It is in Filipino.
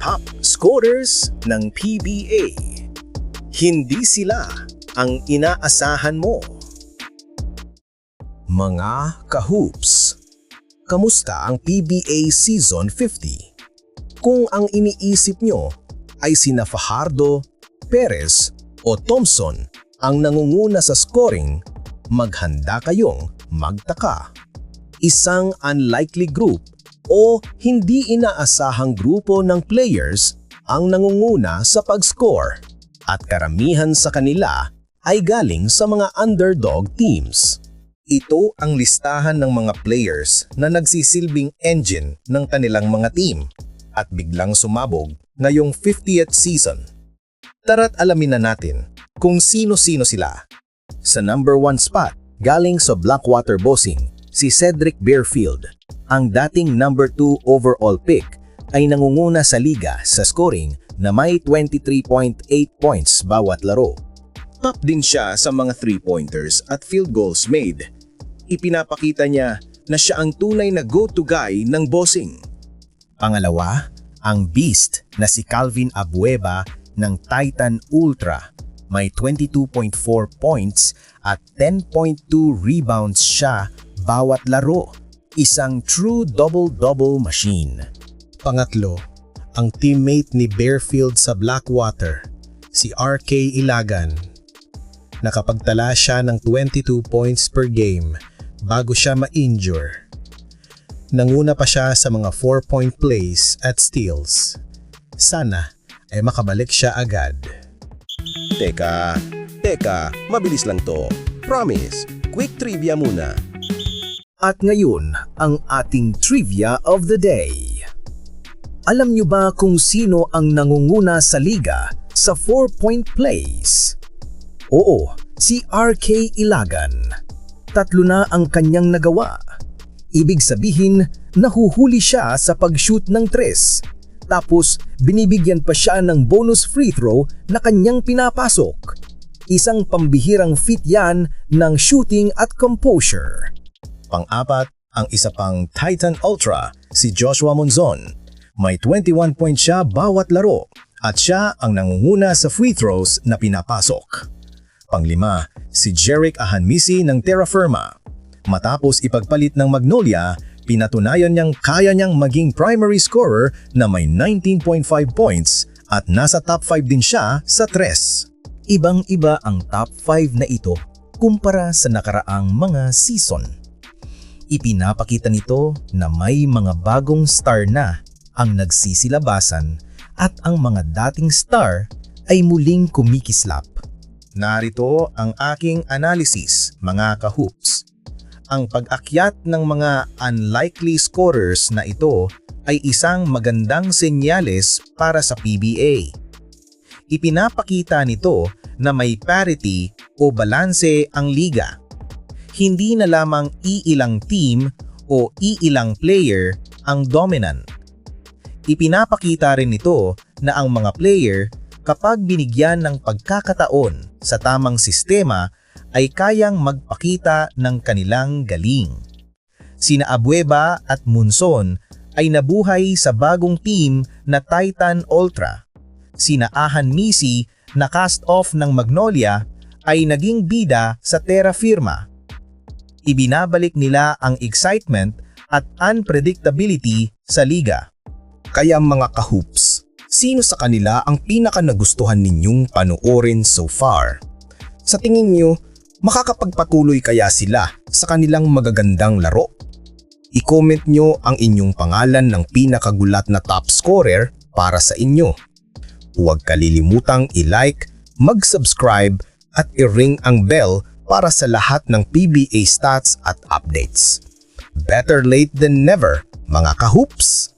top scorers ng PBA. Hindi sila ang inaasahan mo. Mga kahoops, kamusta ang PBA Season 50? Kung ang iniisip nyo ay sina Fajardo, Perez o Thompson ang nangunguna sa scoring, maghanda kayong magtaka. Isang unlikely group o hindi inaasahang grupo ng players ang nangunguna sa pag-score at karamihan sa kanila ay galing sa mga underdog teams. Ito ang listahan ng mga players na nagsisilbing engine ng kanilang mga team at biglang sumabog ngayong 50th season. Tara't alamin na natin kung sino-sino sila. Sa number 1 spot, galing sa Blackwater Bossing, si Cedric Bearfield. Ang dating number 2 overall pick ay nangunguna sa liga sa scoring na may 23.8 points bawat laro. Top din siya sa mga 3-pointers at field goals made. Ipinapakita niya na siya ang tunay na go-to guy ng bossing. Pangalawa, ang beast na si Calvin Abueva ng Titan Ultra. May 22.4 points at 10.2 rebounds siya bawat laro. Isang true double-double machine. Pangatlo, ang teammate ni Bearfield sa Blackwater, si RK Ilagan. Nakapagtala siya ng 22 points per game bago siya ma-injure. Nanguna pa siya sa mga 4-point plays at steals. Sana ay makabalik siya agad. Teka, teka, mabilis lang to. Promise, quick trivia muna. At ngayon, ang ating trivia of the day. Alam niyo ba kung sino ang nangunguna sa liga sa 4-point plays? Oo, si RK Ilagan. Tatlo na ang kanyang nagawa. Ibig sabihin, nahuhuli siya sa pag-shoot ng tres. Tapos, binibigyan pa siya ng bonus free throw na kanyang pinapasok. Isang pambihirang fit yan ng shooting at composure. Pang-apat, ang isa pang Titan Ultra, si Joshua Monzon. May 21 points siya bawat laro at siya ang nangunguna sa free throws na pinapasok. Panglima, si Jeric Ahanmisi ng Terra Firma. Matapos ipagpalit ng Magnolia, pinatunayan niyang kaya niyang maging primary scorer na may 19.5 points at nasa top 5 din siya sa tres. Ibang-iba ang top 5 na ito kumpara sa nakaraang mga season. Ipinapakita nito na may mga bagong star na ang nagsisilabasan at ang mga dating star ay muling kumikislap. Narito ang aking analysis, mga kahoops. Ang pag-akyat ng mga unlikely scorers na ito ay isang magandang senyales para sa PBA. Ipinapakita nito na may parity o balanse ang liga. Hindi na lamang iilang team o iilang player ang dominant. Ipinapakita rin nito na ang mga player kapag binigyan ng pagkakataon sa tamang sistema ay kayang magpakita ng kanilang galing. Sina Abueva at Munson ay nabuhay sa bagong team na Titan Ultra. Sina Ahan Misi na cast off ng Magnolia ay naging bida sa Terra Firma. Ibinabalik nila ang excitement at unpredictability sa liga. Kaya mga kahoops, sino sa kanila ang pinaka nagustuhan ninyong panoorin so far? Sa tingin nyo, makakapagpatuloy kaya sila sa kanilang magagandang laro? I-comment nyo ang inyong pangalan ng pinakagulat na top scorer para sa inyo. Huwag kalilimutang i-like, mag-subscribe at i-ring ang bell para sa lahat ng PBA stats at updates. Better late than never, mga kahoops!